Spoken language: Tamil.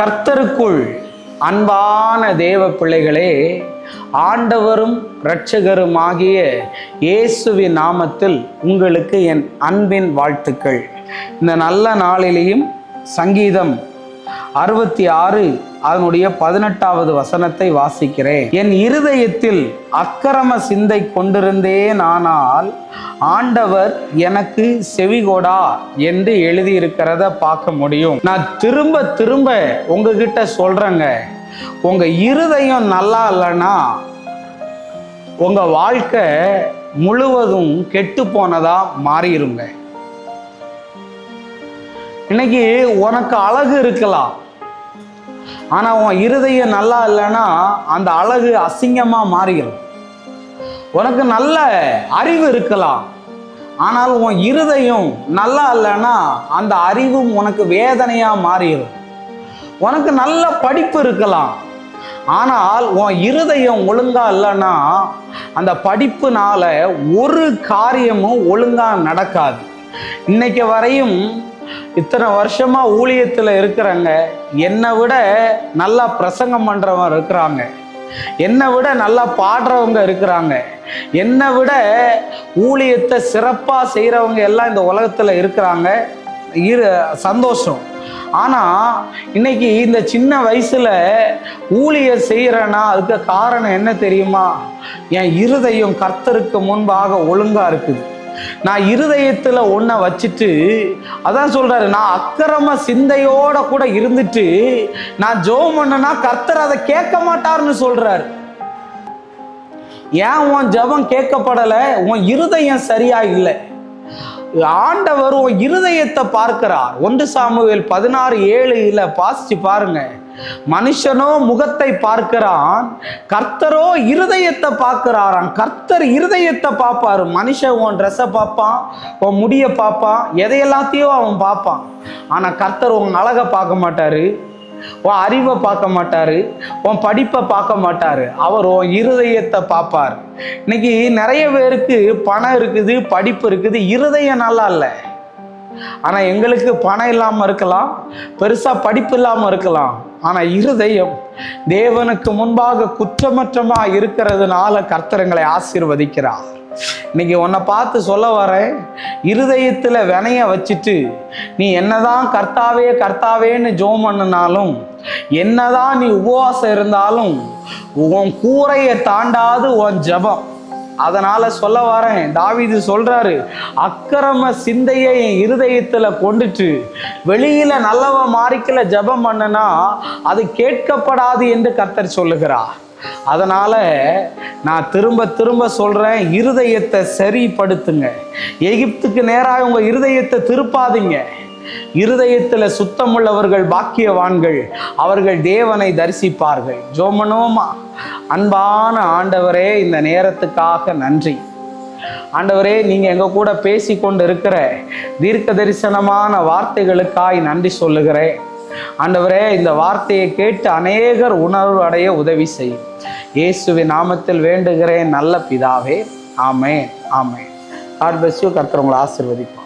கர்த்தருக்குள் அன்பான தேவ பிள்ளைகளே ஆண்டவரும் இரட்சகருமாகிய இயேசுவின் நாமத்தில் உங்களுக்கு என் அன்பின் வாழ்த்துக்கள். இந்த நல்ல நாளிலேயும் சங்கீதம் அறுபத்தி ஆறு அதனுடைய பதினெட்டாவது வசனத்தை வாசிக்கிறேன். என் இருதயத்தில் அக்கிரம சிந்தை கொண்டிருந்தேன் ஆனால் ஆண்டவர் எனக்கு செவிகோடா என்று எழுதியிருக்கிறத பார்க்க முடியும். நான் திரும்ப திரும்ப உங்ககிட்ட சொல்றேங்க. உங்க இருதயம் நல்லா இல்லைன்னா உங்க வாழ்க்கை முழுவதும் கெட்டு போனதா மாறிடுங்க இன்னைக்கு உனக்கு அழகு இருக்கலாம். ஆனா உன் இருதயம் நல்லா இல்லைன்னா அந்த அழகு அசிங்கமா மாறிடும். உனக்கு நல்ல அறிவு இருக்கலாம். ஆனால் உன் இருதயம் நல்லா இல்லைன்னா அந்த அறிவும் உனக்கு வேதனையா மாறிடும். உனக்கு நல்ல படிப்பு இருக்கலாம். ஆனால் உன் இருதயம் ஒழுங்கா இல்லைன்னா அந்த படிப்புனால ஒரு காரியமும் ஒழுங்கா நடக்காது. இன்னைக்கு வரையும் இத்தனை வருஷமா ஊழியத்தில் இருக்கிறாங்க என்னை விட நல்லா பிரசங்கம் பண்ணுறவங்க இருக்கிறாங்க. என்னை விட நல்லா பாடுறவங்க இருக்கிறாங்க. என்னை விட ஊழியத்தை சிறப்பாக செய்கிறவங்க எல்லாம் இந்த உலகத்தில் இருக்கிறாங்க. இரு சந்தோஷம். ஆனால் இன்னைக்கு இந்த சின்ன வயசில் ஊழியர் செய்கிறேன்னா அதுக்கு காரணம் என்ன தெரியுமா? என் இருதயம் கர்த்தருக்கு முன்பாக ஒழுங்காக இருக்குது. நான் இருதயத்தில் ஒன்றை வச்சுட்டு அதான் சொல்றாரு நான் அக்கிரம சிந்தையோட கூட இருந்துட்டு நான் ஜோம் பண்ணனா கர்த்தர் அதை கேட்க மாட்டார்னு சொல்றாரு. ஏன் உன் ஜெபம் கேட்கப்படலை? உன் இருதயம் சரியா இல்லை. ஆண்டவர் உன் இருதயத்தை பார்க்கிறார். ஒன்று சாமுவேல் பதினாறு ஏழுல பாசிச்சு பாருங்க. மனுஷனோ முகத்தை பார்க்கிறான் கர்த்தரோ இருதயத்தை பார்க்கிறாராம். கர்த்தர் இருதயத்தை பார்ப்பாரு. மனுஷன் உன் ட்ரெஸ்ஸை பார்ப்பான் உன் முடியை பார்ப்பான் எதை எல்லாத்தையும் அவன் பார்ப்பான். ஆனா கர்த்தர் உன் அழகை பார்க்க மாட்டாரு. உன் அறிவை பார்க்க மாட்டார் உன் படிப்பை பார்க்க மாட்டார். அவர் உன் இருதயத்தை பார்ப்பார். இன்னைக்கு நிறைய பேருக்கு பணம் இருக்குது படிப்பு இருக்குது இருதயம் நல்லா இல்லை. ஆனால் எங்களுக்கு பணம் இல்லாமல் இருக்கலாம் பெருசாக படிப்பு இல்லாமல் இருக்கலாம். ஆனால் இருதயம் தேவனுக்கு முன்பாக குற்றமற்றமாக இருக்கிறதுனால கர்த்தரங்களை ஆசீர்வதிக்கிறார். இன்னைக்கு உன்னை பார்த்து சொல்ல வரேன் இருதயத்தில் வினைய வச்சுட்டு நீ என்னதான் கர்த்தாவே கர்த்தாவேன்னு ஜோம் பண்ணினாலும் என்னதான் நீ உபவாசம் இருந்தாலும் உன் கூரையை தாண்டாது உன் ஜபம். அதனால சொல்ல வரேன் தாவிது சொல்றாரு அக்கிரம சிந்தையை என் இருதயத்துல கொண்டுட்டு வெளியில நல்லவ மாறிக்கல ஜபம் பண்ணுனா அது கேட்கப்படாது என்று கத்தர் சொல்லுகிறார். அதனால் நான் திரும்ப திரும்ப சொல்கிறேன் இருதயத்தை சரிப்படுத்துங்க. எகிப்துக்கு நேராக உங்கள் இருதயத்தை திருப்பாதீங்க. இருதயத்தில் சுத்தமுள்ளவர்கள் பாக்கியவான்கள் அவர்கள் தேவனை தரிசிப்பார்கள். ஜோமனோமா அன்பான ஆண்டவரே இந்த நேரத்துக்காக நன்றி. ஆண்டவரே நீங்க எங்க கூட பேசி கொண்டு இருக்கிற தீர்க்க தரிசனமான வார்த்தைகளுக்காய் நன்றி சொல்லுகிறேன். ஆண்டவரே இந்த வார்த்தையை கேட்டு அநேகர் உணர்வு அடைய உதவி செய்யும் இயேசுவின் நாமத்தில் வேண்டுகிறேன் நல்ல பிதாவே. ஆமே ஆமே காட் பெஸ்யூ கர்த்தர் உங்களை ஆசிர்வதிப்பார்.